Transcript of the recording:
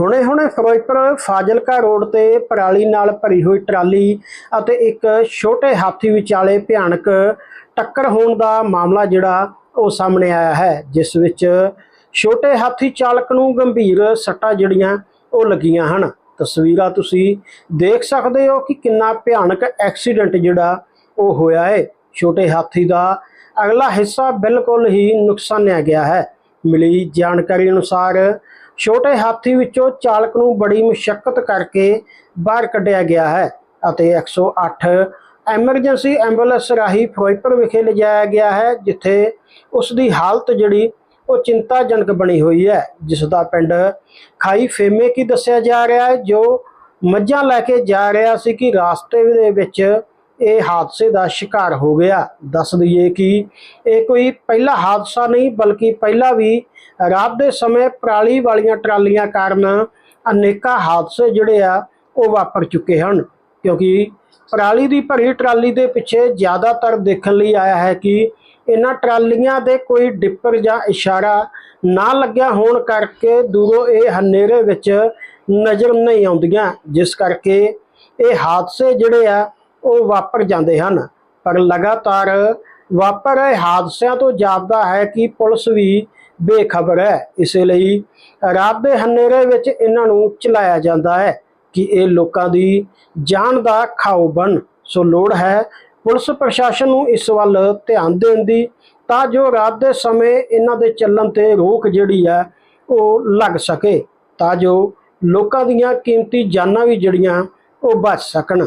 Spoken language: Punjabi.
ਹੁਣੇ-ਹੁਣੇ ਫਿਰੋਜ਼ਪੁਰ ਫਾਜ਼ਿਲਕਾ ਰੋਡ ਤੇ ਪਰਾਲੀ ਨਾਲ ਭਰੀ ਹੋਈ ਟਰਾਲੀ ਅਤੇ ਇੱਕ ਛੋਟੇ ਹਾਥੀ ਵਿਚਾਲੇ ਭਿਆਨਕ ਟੱਕਰ ਹੋਣ ਦਾ ਮਾਮਲਾ ਜਿਹੜਾ ਉਹ ਸਾਹਮਣੇ ਆਇਆ ਹੈ, ਜਿਸ ਵਿੱਚ ਛੋਟੇ ਹਾਥੀ ਚਾਲਕ ਨੂੰ ਗੰਭੀਰ ਸੱਟਾਂ ਜਿਹੜੀਆਂ ਉਹ ਲੱਗੀਆਂ ਹਨ। ਤਸਵੀਰਾਂ ਤੁਸੀਂ ਦੇਖ ਸਕਦੇ ਹੋ ਕਿ ਕਿੰਨਾ ਭਿਆਨਕ ਐਕਸੀਡੈਂਟ ਜਿਹੜਾ ਉਹ ਹੋਇਆ ਹੈ। ਛੋਟੇ ਹਾਥੀ ਦਾ ਅਗਲਾ ਹਿੱਸਾ ਬਿਲਕੁਲ ਹੀ ਨੁਕਸਾਨਿਆ ਗਿਆ ਹੈ। ਮਿਲੀ ਜਾਣਕਾਰੀ ਅਨੁਸਾਰ ਛੋਟੇ ਹਾਥੀ ਵਿੱਚੋਂ ਚਾਲਕ ਨੂੰ ਬੜੀ ਮੁਸ਼ਕਲ ਕਰਕੇ ਬਾਹਰ ਕੱਢਿਆ ਗਿਆ ਹੈ ਅਤੇ 108 ਐਮਰਜੈਂਸੀ ਐਂਬੂਲੈਂਸ ਰਾਹੀਂ ਫਿਰੋਜ਼ਪੁਰ ਵਿਖੇ ਲਿਜਾਇਆ ਗਿਆ ਹੈ, ਜਿੱਥੇ ਉਸ ਦੀ ਹਾਲਤ ਜਿਹੜੀ ਉਹ ਚਿੰਤਾਜਨਕ ਬਣੀ ਹੋਈ ਹੈ। ਜਿਸ ਦਾ ਪਿੰਡ ਖਾਈ ਫੇਮੇ ਕੀ ਦੱਸਿਆ ਜਾ ਰਿਹਾ ਹੈ, ਜੋ ਮੱਝਾਂ ਲੈ ਕੇ ਜਾ ਰਿਹਾ ਸੀ ਕਿ ਰਾਸਤੇ ਦੇ ਵਿੱਚ ਇਹ ਹਾਦਸੇ ਦਾ ਸ਼ਿਕਾਰ ਹੋ ਗਿਆ। ਦੱਸ ਦਈਏ ਕਿ ਇਹ ਕੋਈ ਪਹਿਲਾ ਹਾਦਸਾ ਨਹੀਂ, ਬਲਕਿ ਪਹਿਲਾਂ ਵੀ ਰਾਤ ਦੇ ਸਮੇਂ ਪਰਾਲੀ ਵਾਲੀਆਂ ਟਰਾਲੀਆਂ ਕਾਰਨ ਅਨੇਕਾਂ ਹਾਦਸੇ ਜਿਹੜੇ ਆ, ਉਹ ਵਾਪਰ ਚੁੱਕੇ ਹਨ। ਕਿਉਂਕਿ ਪਰਾਲੀ ਦੀ ਭਰੀ ਟਰਾਲੀ ਦੇ ਪਿੱਛੇ ਜ਼ਿਆਦਾਤਰ ਦੇਖਣ ਲਈ ਆਇਆ ਹੈ ਕਿ ਇਹਨਾਂ ਟਰਾਲੀਆਂ ਦੇ ਕੋਈ ਡਿੱਪਰ ਜਾਂ ਇਸ਼ਾਰਾ ਨਾ ਲੱਗਿਆ ਹੋਣ ਕਰਕੇ ਦੂਰੋਂ ਇਹ ਹਨੇਰੇ ਵਿੱਚ ਨਜ਼ਰ ਨਹੀਂ ਆਉਂਦੀਆਂ। ਜਿਸ ਕਰਕੇ ਇਹ ਹਾਦਸੇ ਜਿਹੜੇ ਆ ਉਹ ਵਾਪਰ ਜਾਂਦੇ ਹਨ। ਪਰ ਲਗਾਤਾਰ ਵਾਪਰ ਰਹੇ ਹਾਦਸਿਆਂ ਤੋਂ ਜਾਪਦਾ ਹੈ ਕਿ ਪੁਲਿਸ ਵੀ ਬੇਖਬਰ ਹੈ। ਇਸੇ ਲਈ ਰਾਤ ਦੇ ਹਨੇਰੇ ਵਿੱਚ ਇਹਨਾਂ ਨੂੰ ਚਲਾਇਆ ਜਾਂਦਾ ਹੈ ਕਿ ਇਹ ਲੋਕਾਂ ਦੀ ਜਾਨ ਦਾ ਖਾਓ ਬਣ। ਸੋ ਲੋੜ ਹੈ ਪੁਲਿਸ ਪ੍ਰਸ਼ਾਸਨ ਨੂੰ ਇਸ ਵੱਲ ਧਿਆਨ ਦੇਣ ਦੀ ਤਾਂ ਜੋ ਰਾਤ ਦੇ ਸਮੇਂ ਇਹਨਾਂ ਦੇ ਚੱਲਣ ਤੇ ਰੋਕ ਜਿਹੜੀ ਹੈ ਉਹ ਲੱਗ ਸਕੇ। ਤਾਂ ਜੋ ਲੋਕਾਂ ਦੀਆਂ ਕੀਮਤੀ ਜਾਨਾਂ ਵੀ ਜਿਹੜੀਆਂ ਉਹ ਬਚ ਸਕਣ।